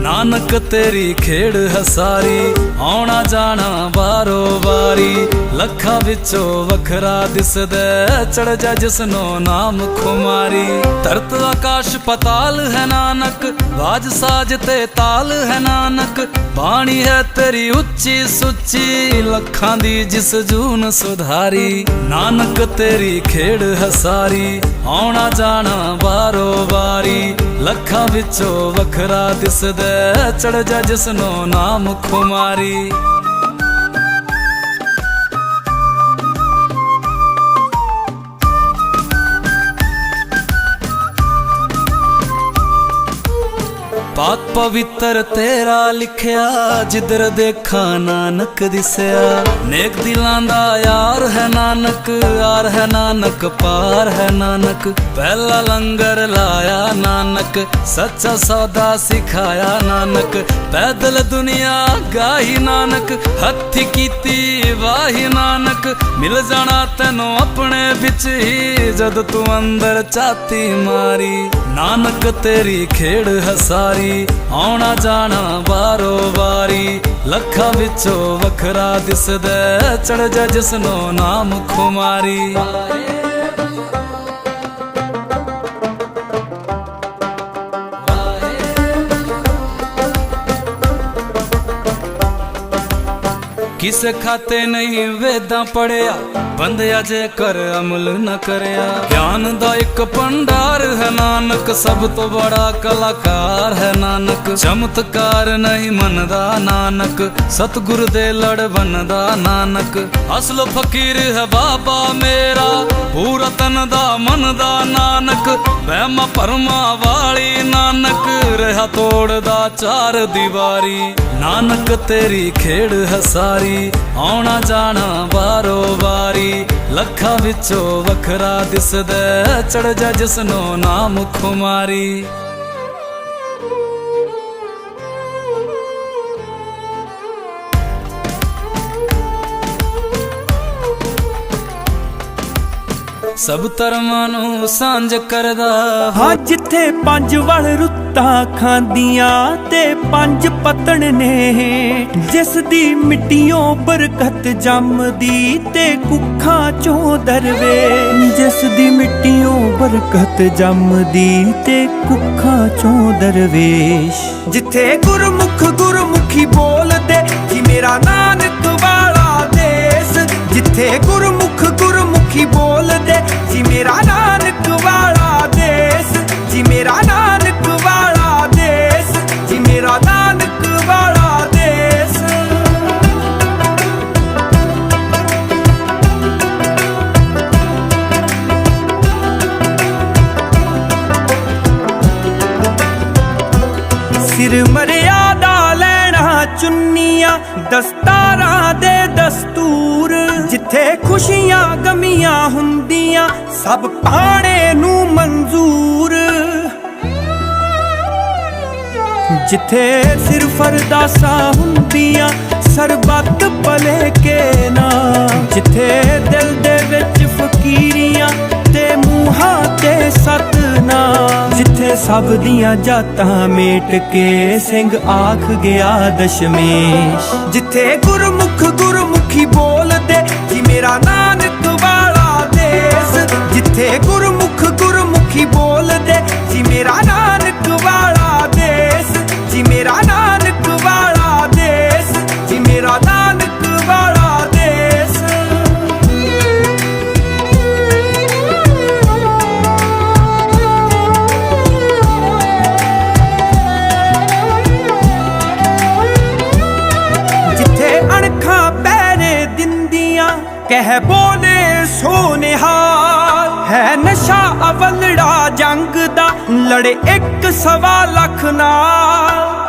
ਨਾਨਕ ਤੇਰੀ ਖੇਡ ਹਸਾਰੀ, ਆਉਣਾ ਜਾਣਾ ਬਾਰੋ ਬਾਰੀ ਲੱਖਾਂ ਵਿੱਚੋਂ ਵੱਖਰਾ ਦਿਸਦਾ ਚੜ ਜਾ ਜਿਸਨੋ ਨਾਮ ਖੁਮਾਰੀ। ਧਰਤ ਆਕਾਸ਼ ਪਤਾਲ ਹੈ ਨਾਨਕ, ਬਾਜ ਸਾਜ ਤੇ ਤਾਲ ਹੈ ਨਾਨਕ। ਬਾਣੀ ਹੈ ਤੇਰੀ ਉੱਚੀ ਸੁੱਚੀ, ਲੱਖਾਂ ਦੀ ਜਿਸ ਜੂਨ ਸੁਧਾਰੀ। ਨਾਨਕ ਤੇਰੀ ਖੇਡ ਹਸਾਰੀ, ਆਉਣਾ ਜਾਣਾ ਵਾਰੋ ਲੱਖਾਂ ਵਿੱਚੋਂ ਵੱਖਰਾ ਦਿਸਦਾ ਚੜ ਜਾ ਜਿਸ ਨੂੰ ਨਾਮ ਖੁਮਾਰੀ। ਪਾਕ ਪਵਿੱਤਰ ਤੇਰਾ ਲਿਖਿਆ, ਜਿੱਧਰ ਦੇਖਾਂ ਨਾਨਕ ਦਿਸਿਆ। ਨੇਕ ਦਿਲਾਂ ਦਾ ਯਾਰ ਹੈ ਨਾਨਕ ਯਾਰ ਹੈ ਨਾਨਕ, ਪਾਰ ਹੈ ਨਾਨਕ। ਪਹਿਲਾ ਲੰਗਰ ਲਾਇਆ ਨਾਨਕ, ਸੱਚਾ ਸੌਦਾ ਸਿਖਾਇਆ ਨਾਨਕ। ਪੈਦਲ ਦੁਨੀਆ ਗਾਹੀ ਨਾਨਕ, ਹੱਥੀ ਕੀਤੀ ਵਾਹੀ ਨਾਨਕ। ਮਿਲ ਜਾਣਾ ਤੈਨੂੰ ਆਪਣੇ ਵਿੱਚ ਹੀ, ਜਦ ਤੂੰ ਅੰਦਰ ਚਾਤੀ ਮਾਰੀ। ਨਾਨਕ ਤੇਰੀ ਖੇਡ ਹਸਾਰੀ ਆਉਣਾ ਜਾਣਾ ਬਾਰੋ ਬਾਰੀ ਲੱਖਾਂ ਵਿੱਚੋਂ ਵੱਖਰਾ ਦਿਸਦਾ ਚੜ ਜਾ ਜਿਸਨੋ ਨਾਮ ਖੁਮਾਰੀ। ਕਿਸੇ ਖਾਤੇ ਨਹੀਂ ਵੇਦਾਂ ਪੜਿਆ ਬੰਦਿਆ ਜੇ ਕਰ ਅਮਲ ਨਾ ਕਰਿਆ। ਗਿਆਨ ਦਾ ਇੱਕ ਭੰਡਾਰ ਹੈ ਨਾਨਕ, ਸਭ ਤੋਂ ਬੜਾ ਕਲਾਕਾਰ ਹੈ ਨਾਨਕ। ਚਮਤਕਾਰ ਨਹੀਂ ਮੰਨਦਾ ਨਾਨਕ, ਸਤਿਗੁਰ ਦੇ ਲੜ ਬੰਨਦਾ ਨਾਨਕ। ਅਸਲ ਫਕੀਰ ਹੈ ਬਾਬਾ ਮੇਰਾ ਪੂਰਾ ਤਨ ਦਾ ਮਨ ਦਾ ਨਾਨਕ। ਵਹਿਮ ਭਰਮਾਂ ਵਾਲੀ ਨਾਨਕ, ਰਹਾ ਤੋੜਦਾ ਚਾਰ ਦੀਵਾਰੀ। ਨਾਨਕ ਤੇਰੀ ਖੇਡ ਹਸਾਰੀ ਆਉਣਾ ਜਾਣਾ ਵਾਰੋ ਵਾਰੀ। ਬਾਰੀ ਲੱਖਾਂ ਵਿੱਚੋਂ ਵੱਖਰਾ ਦਿਸਦਾ ਚੜ ਜਾ ਜਿਸਨੋ ਨਾਮ ਖੁਮਾਰੀ। ਸਭ ਧਰਮਾਂ ਨੂੰ ਸਾਂਝ ਕਰਦਾ। ਹਾਂ ਜਿੱਥੇ ਪੰਜ ਵਲ ਰੁੱਤਾਂ ਖਾਂਦੀਆਂ ਤੇ ਪੰਜ ਪਤਣ ਨੇ ਜਿਸ ਦੀ ਮਿੱਟੀਓਂ ਬਰਕਤ ਜੰਮਦੀ ਤੇ ਕੁੱਖਾਂ ਚੋਂ ਦਰਵੇ ਜਿਸ ਦੀ ਮਿੱਟੀਓਂ ਬਰਕਤ ਜੰਮਦੀ ਤੇ ਕੁੱਖਾਂ ਚੋਂ ਦਰਵੇਸ਼। ਜਿੱਥੇ ਗੁਰਮੁਖ ਗੁਰਮੁਖੀ ਬੋਲਦੇ ਚੁੰਨੀਆਂ ਦਸਤਾਰਾਂ ਦੇ ਦਸਤੂਰ। ਜਿੱਥੇ ਖੁਸ਼ੀਆਂ ਗਮੀਆਂ ਹੁੰਦੀਆਂ, ਸਭ ਪਾਣੇ ਨੂੰ ਮਨਜ਼ੂਰ। ਜਿੱਥੇ ਸਿਰ ਅਰਦਾਸਾਂ ਹੁੰਦੀਆਂ, ਸਰਬੱਤ ਭਲੇ ਕੇ ਨਾ ਸਭ ਦੀਆਂ ਜਾਤਾਂ ਮੇਟ ਕੇ ਸਿੰਘ ਆਖ ਗਿਆ ਦਸ਼ਮੇਸ਼। ਜਿੱਥੇ ਗੁਰਮੁਖ ਹੈ ਬੋਲੇ ਸੋਨਿਹਾਲ ਹੈ ਨਸ਼ਾ ਅਵਲੜਾ ਜੰਗ ਦਾ ਲੜੇ ਇੱਕ ਸਵਾ ਲੱਖ ਨਾਲ।